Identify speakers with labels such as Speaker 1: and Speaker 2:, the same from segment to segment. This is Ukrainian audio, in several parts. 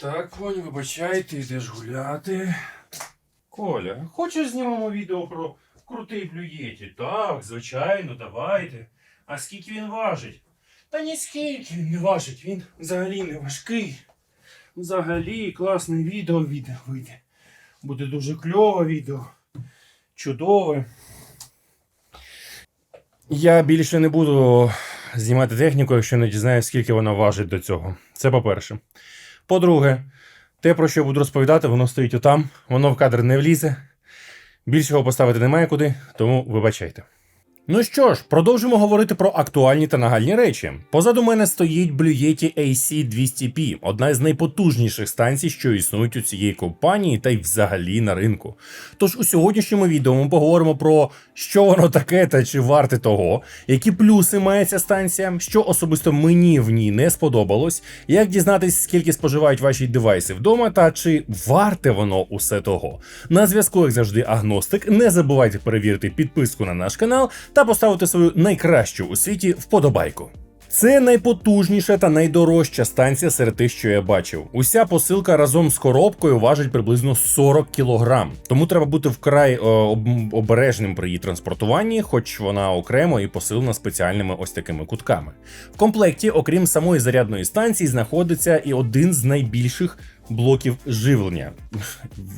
Speaker 1: Так, Конь, вибачай, ти йдеш гуляти. Коля, хочеш знімемо відео про крутий блюєті? Так, звичайно, давайте. А скільки він важить? Та ні скільки він не важить, він взагалі не важкий. Взагалі класне відео відео вийде. Буде дуже кльове відео. Чудове. Я більше не буду знімати техніку, якщо не дізнаюсь, скільки вона важить до цього. Це по-перше. По-друге, те, про що я буду розповідати, воно стоїть отам, воно в кадр не влізе. Більшого поставити немає куди, тому вибачайте. Ну що ж, продовжимо говорити про актуальні та нагальні речі. Позаду мене стоїть Blue Yeti AC200P, одна з найпотужніших станцій, що існують у цієї компанії та й взагалі на ринку. Тож у сьогоднішньому відео ми поговоримо про що воно таке та чи варте того, які плюси має ця станція, що особисто мені в ній не сподобалось, як дізнатись, скільки споживають ваші девайси вдома, та чи варте воно усе того. На зв'язку, як завжди, агностик. Не забувайте перевірити підписку на наш канал та поставити свою найкращу у світі вподобайку. Це найпотужніша та найдорожча станція серед тих, що я бачив. Уся посилка разом з коробкою важить приблизно 40 кг, тому треба бути вкрай е, об- обережним при її транспортуванні, хоч вона окремо і посилена спеціальними ось такими кутками. В комплекті, окрім самої зарядної станції, знаходиться і один з найбільших блоків живлення,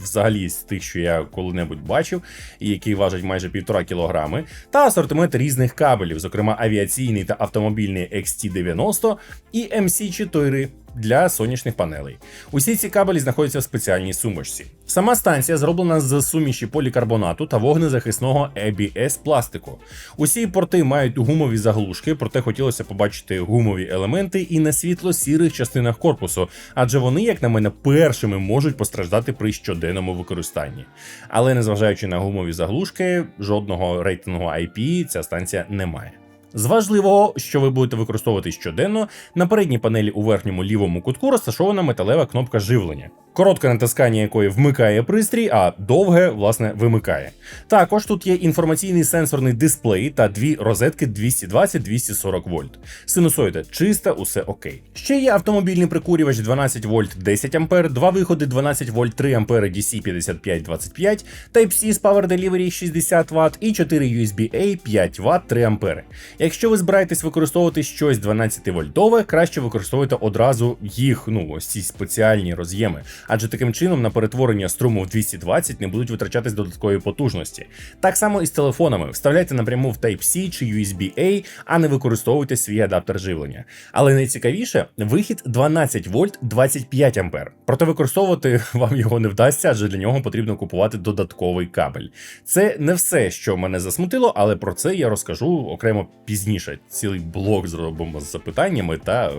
Speaker 1: взагалі з тих, що я коли-небудь бачив, і які важать майже півтора кілограми, та асортимент різних кабелів, зокрема авіаційний та автомобільний XT90 і MC4 для сонячних панелей. Усі ці кабелі знаходяться в спеціальній сумочці. Сама станція зроблена з суміші полікарбонату та вогнезахисного ABS пластику. Усі порти мають гумові заглушки, проте хотілося побачити гумові елементи і на світло-сірих частинах корпусу, адже вони, як на мене, першими можуть постраждати при щоденному використанні. Але незважаючи на гумові заглушки, жодного рейтингу IP ця станція не має. З важливого, що ви будете використовувати щоденно, на передній панелі у верхньому лівому кутку розташована металева кнопка живлення, коротке натискання якої вмикає пристрій, а довге, власне, вимикає. Також тут є інформаційний сенсорний дисплей та дві розетки 220-240 вольт. Синусоїда чиста, усе окей. Ще є автомобільний прикурювач 12 вольт 10 ампер, два виходи 12 вольт 3 ампери DC 5525, Type-C з Power Delivery 60 Вт і 4 USB-A 5 Вт 3 ампери. Якщо ви збираєтесь використовувати щось 12 вольтове, краще використовуйте одразу їх, ну ось ці спеціальні роз'єми, адже таким чином на перетворення струму в 220 не будуть витрачатись додаткової потужності. Так само і з телефонами. Вставляйте напряму в Type-C чи USB-A, а не використовуйте свій адаптер живлення. Але найцікавіше вихід 12 вольт 25 ампер. Проте використовувати вам його не вдасться, адже для нього потрібно купувати додатковий кабель. Це не все, що мене засмутило, але про це я розкажу окремо пізніше. Цілий блок зробимо з запитаннями та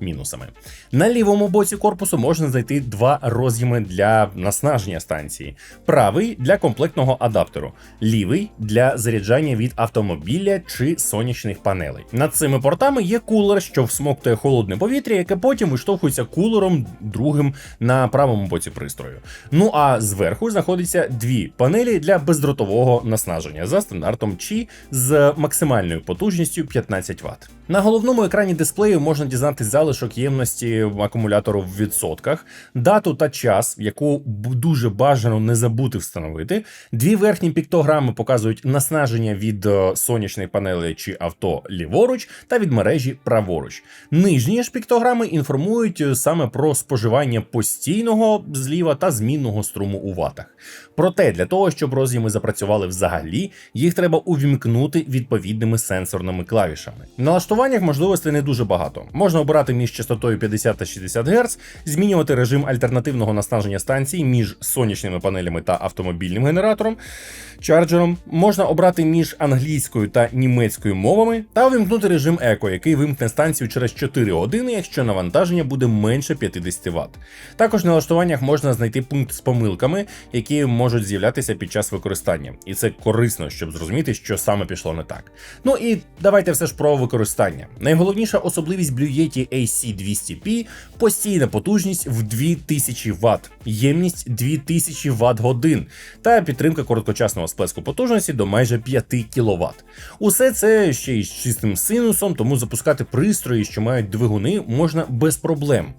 Speaker 1: мінусами. На лівому боці корпусу можна знайти два роз'єми для наснаження станції: правий для комплектного адаптеру, лівий для заряджання від автомобіля чи сонячних панелей. Над цими портами є кулер, що всмоктує холодне повітря, яке потім виштовхується кулером другим на правому боці пристрою. Ну а зверху знаходиться дві панелі для бездротового наснаження за стандартом Qi з максимальною потужністю 15 Вт. На головному екрані дисплею можна дізнатись залишок ємності акумулятору в відсотках, дату та час, яку дуже бажано не забути встановити. Дві верхні піктограми показують наснаження від е, сонячної панелі чи авто ліворуч та від мережі праворуч. Нижні ж піктограми інформують е, саме про споживання постійного зліва та змінного струму у ватах. Проте для того, щоб роз'єми запрацювали взагалі, їх треба увімкнути відповідними сенсорними клавішами. В налаштуваннях можливостей не дуже багато. Можна обирати між частотою 50 та 60 Гц, змінювати режим альтернативного наснаження станції між сонячними панелями та автомобільним генератором, чарджером. Можна обрати між англійською та німецькою мовами та увімкнути режим еко, який вимкне станцію через 4 години, якщо навантаження буде менше 50 Вт. Також в налаштуваннях можна знайти пункт з помилками, які можуть з'являтися під час використання, і це корисно, щоб зрозуміти, що саме пішло не так. Ну і давайте все ж про використання. Найголовніша особливість Yeti AC200P – постійна потужність в 2000 Вт, ємність 2000 Вт годин та підтримка короткочасного сплеску потужності до майже 5 кВт. Усе це ще й з чистим синусом, тому запускати пристрої, що мають двигуни, можна без проблем.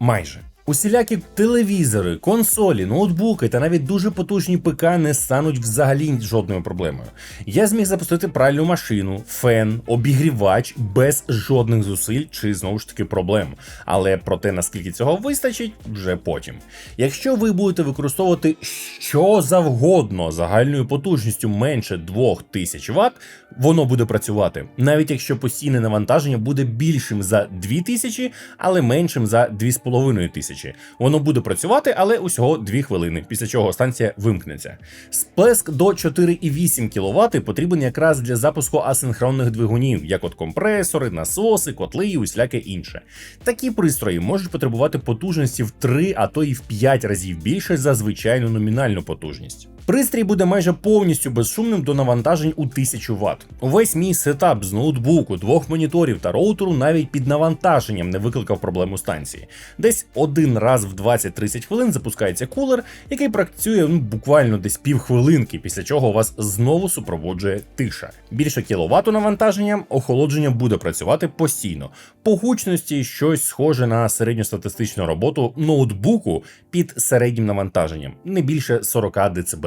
Speaker 1: Майже. Усілякі телевізори, консолі, ноутбуки та навіть дуже потужні ПК не стануть взагалі жодною проблемою. Я зміг запустити пральну машину, фен, обігрівач без жодних зусиль чи знову ж таки проблем. Але про те, наскільки цього вистачить, вже потім. Якщо ви будете використовувати що завгодно загальною потужністю менше 2000 Вт, воно буде працювати, навіть якщо постійне навантаження буде більшим за 2000, але меншим за 2500. Воно буде працювати, але усього 2 хвилини, після чого станція вимкнеться. Сплеск до 4,8 кВт потрібен якраз для запуску асинхронних двигунів, як от компресори, насоси, котли і усіляке інше. Такі пристрої можуть потребувати потужності в 3, а то і в 5 разів більше за звичайну номінальну потужність. Пристрій буде майже повністю безшумним до навантажень у 1000 Вт. Увесь мій сетап з ноутбуку, двох моніторів та роутеру навіть під навантаженням не викликав проблему станції. Десь один раз в 20-30 хвилин запускається кулер, який працює ну, буквально десь півхвилинки, після чого вас знову супроводжує тиша. Більше кіловату навантаженням охолодження буде працювати постійно. По гучності щось схоже на середньостатистичну роботу ноутбуку під середнім навантаженням, не більше 40 дБ.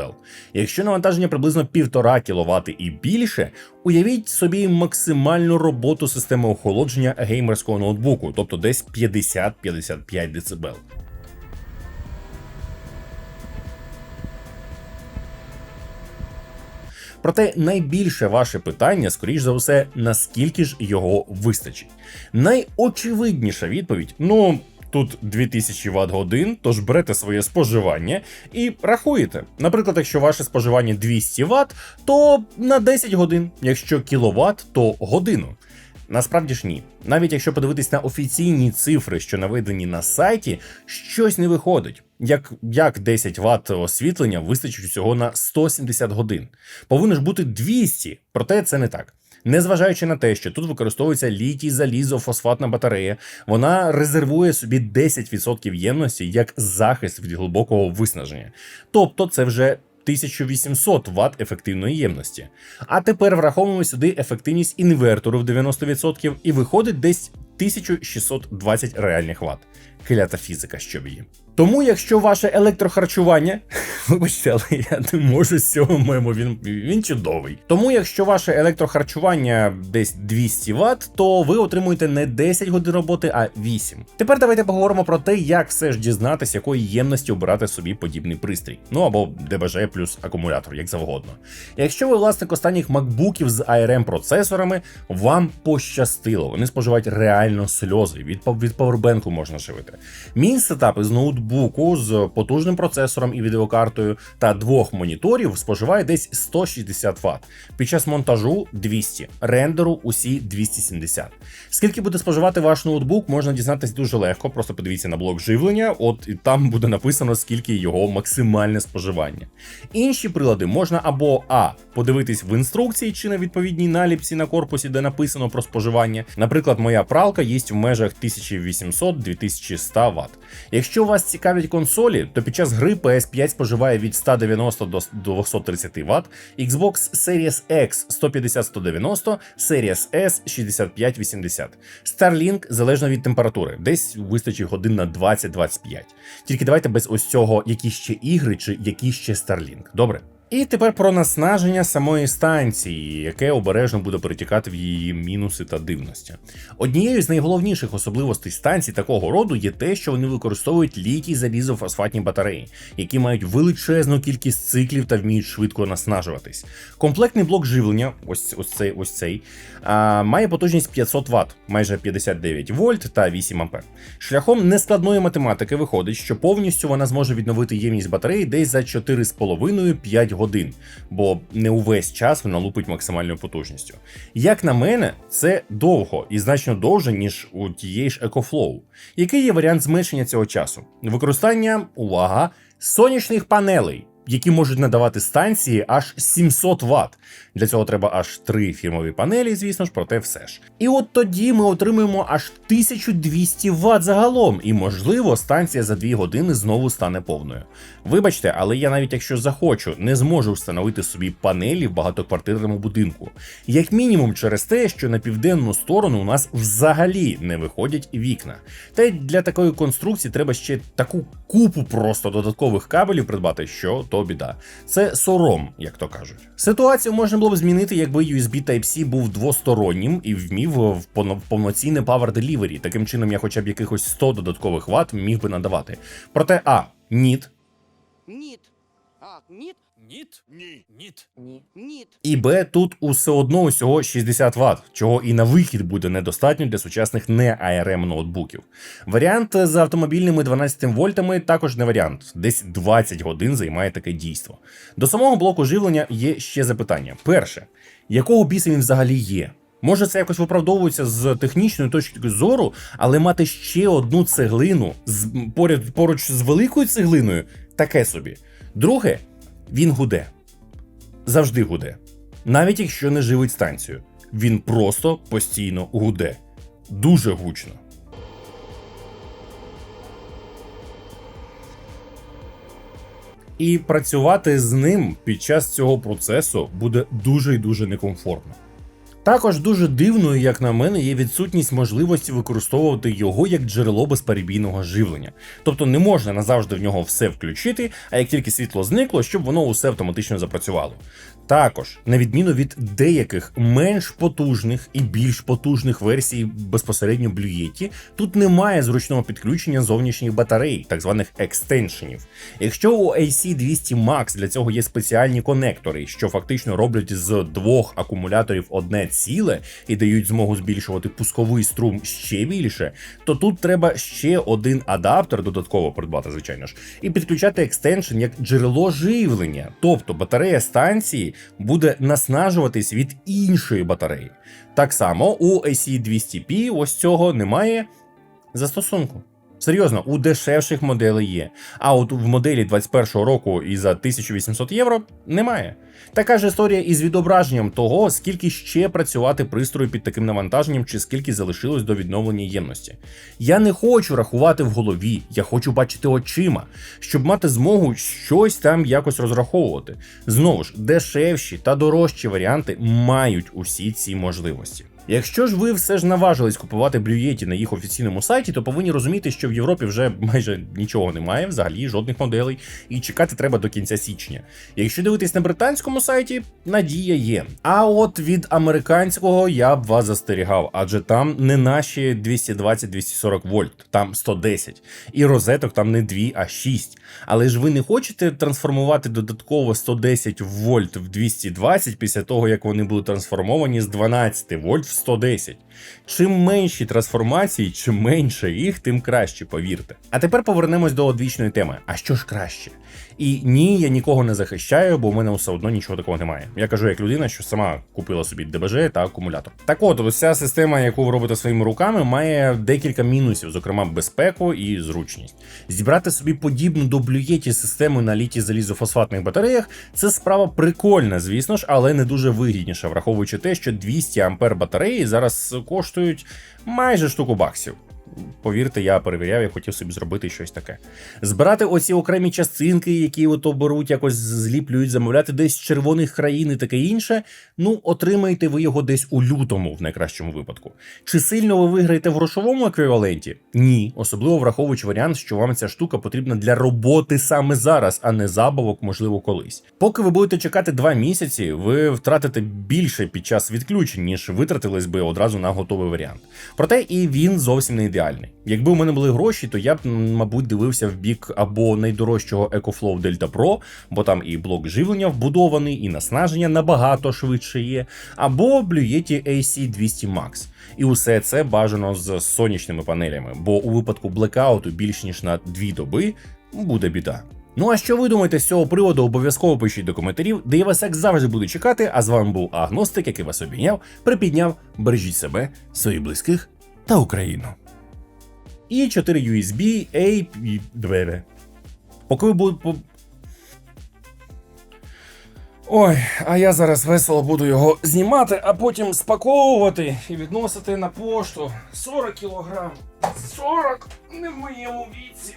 Speaker 1: Якщо навантаження приблизно 1,5 кВт і більше, уявіть собі максимальну роботу системи охолодження геймерського ноутбуку, тобто десь 50-55 дБ. Проте найбільше ваше питання, скоріш за все, наскільки ж його вистачить. Найочевидніша відповідь: ну. Тут 2000 Вт годин, тож берете своє споживання і рахуєте. Наприклад, якщо ваше споживання 200 Вт, то на 10 годин, якщо кіловат, то годину. Насправді ж ні. Навіть якщо подивитись на офіційні цифри, що наведені на сайті, щось не виходить. Як як 10 Вт освітлення вистачить усього на 170 годин. Повинно ж бути 200, проте це не так. Незважаючи на те, що тут використовується літій залізофосфатна батарея, вона резервує собі 10% ємності як захист від глибокого виснаження. Тобто це вже 1800 Вт ефективної ємності. А тепер враховуємо сюди ефективність інвертору в 90% і виходить десь 1620 реальних Вт. Клята фізика, щоб її. Тому, якщо ваше електрохарчування, вибачте, але я не можу з цього мему, він він чудовий. Тому, якщо ваше електрохарчування десь 200 Вт, то ви отримуєте не 10 годин роботи, а 8. Тепер давайте поговоримо про те, як все ж дізнатися, якої ємності обирати собі подібний пристрій. Ну або ДБЖ плюс акумулятор, як завгодно. Якщо ви власник останніх макбуків з ARM процесорами, вам пощастило. Вони споживають реально сльози. Від від павербенку можна живити. Мій сетап із ноутбуку ноутбуку з потужним процесором і відеокартою та двох моніторів споживає десь 160 Вт. Під час монтажу 200, рендеру усі 270. Скільки буде споживати ваш ноутбук, можна дізнатися дуже легко. Просто подивіться на блок живлення, от і там буде написано, скільки його максимальне споживання. Інші прилади можна або А. Подивитись в інструкції чи на відповідній наліпці на корпусі, де написано про споживання. Наприклад, моя пралка їсть в межах 1800-2100 Вт. Якщо вас цікавлять консолі, то під час гри PS5 споживає від 190 до 230 Вт, Xbox Series X 150-190, Series S 65-80. Starlink залежно від температури, десь вистачить годин на 20-25. Тільки давайте без ось цього, які ще ігри чи які ще Starlink. Добре? І тепер про наснаження самої станції, яке обережно буде перетікати в її мінуси та дивності. Однією з найголовніших особливостей станцій такого роду є те, що вони використовують літій залізофосфатні батареї, які мають величезну кількість циклів та вміють швидко наснажуватись. Комплектний блок живлення, ось ось цей ось цей, а, має потужність 500 Вт, майже 59 вольт та 8 А. Шляхом нескладної математики виходить, що повністю вона зможе відновити ємність батареї десь за 4,5-5 годин, бо не увесь час вона лупить максимальною потужністю. Як на мене, це довго і значно довше, ніж у тієї ж EcoFlow. Який є варіант зменшення цього часу? Використання, увага, сонячних панелей. Які можуть надавати станції аж 700 Вт. Для цього треба аж три фірмові панелі, звісно ж, проте все ж. І от тоді ми отримуємо аж 1200 Вт загалом, і можливо, станція за 2 години знову стане повною. Вибачте, але я навіть якщо захочу, не зможу встановити собі панелі в багатоквартирному будинку. Як мінімум через те, що на південну сторону у нас взагалі не виходять вікна. Та й для такої конструкції треба ще таку купу просто додаткових кабелів придбати, що то біда. Це сором, як то кажуть. Ситуацію можна було б змінити, якби USB Type-C був двостороннім і вмів в повноцінне Power Delivery. Таким чином, я хоча б якихось 100 додаткових ватт міг би надавати. Проте, а, ніт,
Speaker 2: Ніт. А, ніт?
Speaker 3: Ніт? Ні. Ніт.
Speaker 2: Ні. Ніт.
Speaker 1: І Б тут усе одно усього 60 Вт, чого і на вихід буде недостатньо для сучасних не ARM ноутбуків. Варіант з автомобільними 12 вольтами також не варіант. Десь 20 годин займає таке дійство. До самого блоку живлення є ще запитання. Перше, якого біса він взагалі є? Може, це якось виправдовується з технічної точки зору, але мати ще одну цеглину з поряд поруч з великою цеглиною таке собі. Друге, він гуде завжди гуде. Навіть якщо не живить станцію, він просто постійно гуде. Дуже гучно. І працювати з ним під час цього процесу буде дуже і дуже некомфортно. Також дуже дивною, як на мене, є відсутність можливості використовувати його як джерело безперебійного живлення. Тобто не можна назавжди в нього все включити, а як тільки світло зникло, щоб воно усе автоматично запрацювало. Також, на відміну від деяких менш потужних і більш потужних версій безпосередньо Blue тут немає зручного підключення зовнішніх батарей, так званих екстеншенів. Якщо у AC200 Max для цього є спеціальні конектори, що фактично роблять з двох акумуляторів одне ціле і дають змогу збільшувати пусковий струм ще більше, то тут треба ще один адаптер додатково придбати, звичайно ж, і підключати екстеншн як джерело живлення. Тобто батарея станції буде наснажуватись від іншої батареї. Так само у AC200P ось цього немає застосунку. Серйозно, у дешевших моделей є. А от в моделі 21-го року і за 1800 євро немає. Така ж історія із відображенням того, скільки ще працювати пристрою під таким навантаженням, чи скільки залишилось до відновлення ємності. Я не хочу рахувати в голові, я хочу бачити очима, щоб мати змогу щось там якось розраховувати. Знову ж, дешевші та дорожчі варіанти мають усі ці можливості. Якщо ж ви все ж наважились купувати Yeti на їх офіційному сайті, то повинні розуміти, що в Європі вже майже нічого немає, взагалі жодних моделей, і чекати треба до кінця січня. Якщо дивитись на британському сайті, надія є. А от від американського я б вас застерігав, адже там не наші 220-240 вольт, там 110. І розеток там не 2, а 6. Але ж ви не хочете трансформувати додатково 110 вольт в 220 після того, як вони були трансформовані з 12 вольт в 110. Чим менші трансформації, чим менше їх, тим краще, повірте. А тепер повернемось до одвічної теми. А що ж краще? І ні, я нікого не захищаю, бо в мене все одно нічого такого немає. Я кажу як людина, що сама купила собі ДБЖ та акумулятор. Так от, ця система, яку ви робите своїми руками, має декілька мінусів, зокрема безпеку і зручність. Зібрати собі подібну до Yeti систему на літі залізофосфатних батареях це справа прикольна, звісно ж, але не дуже вигідніша, враховуючи те, що 200 ампер батареї зараз коштують майже штуку баксів. Повірте, я перевіряв, я хотів собі зробити щось таке. Збирати оці окремі частинки, які ото беруть, якось зліплюють, замовляти десь з червоних країн і таке інше. Ну, отримаєте ви його десь у лютому, в найкращому випадку. Чи сильно ви виграєте в грошовому еквіваленті? Ні, особливо враховуючи варіант, що вам ця штука потрібна для роботи саме зараз, а не забавок, можливо, колись. Поки ви будете чекати два місяці, ви втратите більше під час відключень, ніж витратились би одразу на готовий варіант. Проте і він зовсім не ідеальний. Якби у мене були гроші, то я б, мабуть, дивився в бік або найдорожчого EcoFlow Delta Pro, бо там і блок живлення вбудований, і наснаження набагато швидше є, або Yeti AC200 Max. І усе це бажано з сонячними панелями, бо у випадку блекауту більш ніж на дві доби буде біда. Ну а що ви думаєте з цього приводу? Обов'язково пишіть до коментарів, де я вас як завжди буду чекати. А з вами був Агностик, який вас обійняв, припідняв, бережіть себе, своїх близьких та Україну. І 4 USB, A. Поки ви будете. Ой, а я зараз весело буду його знімати, а потім спаковувати і відносити на пошту. 40 кілограм. 40 не в моєму віці.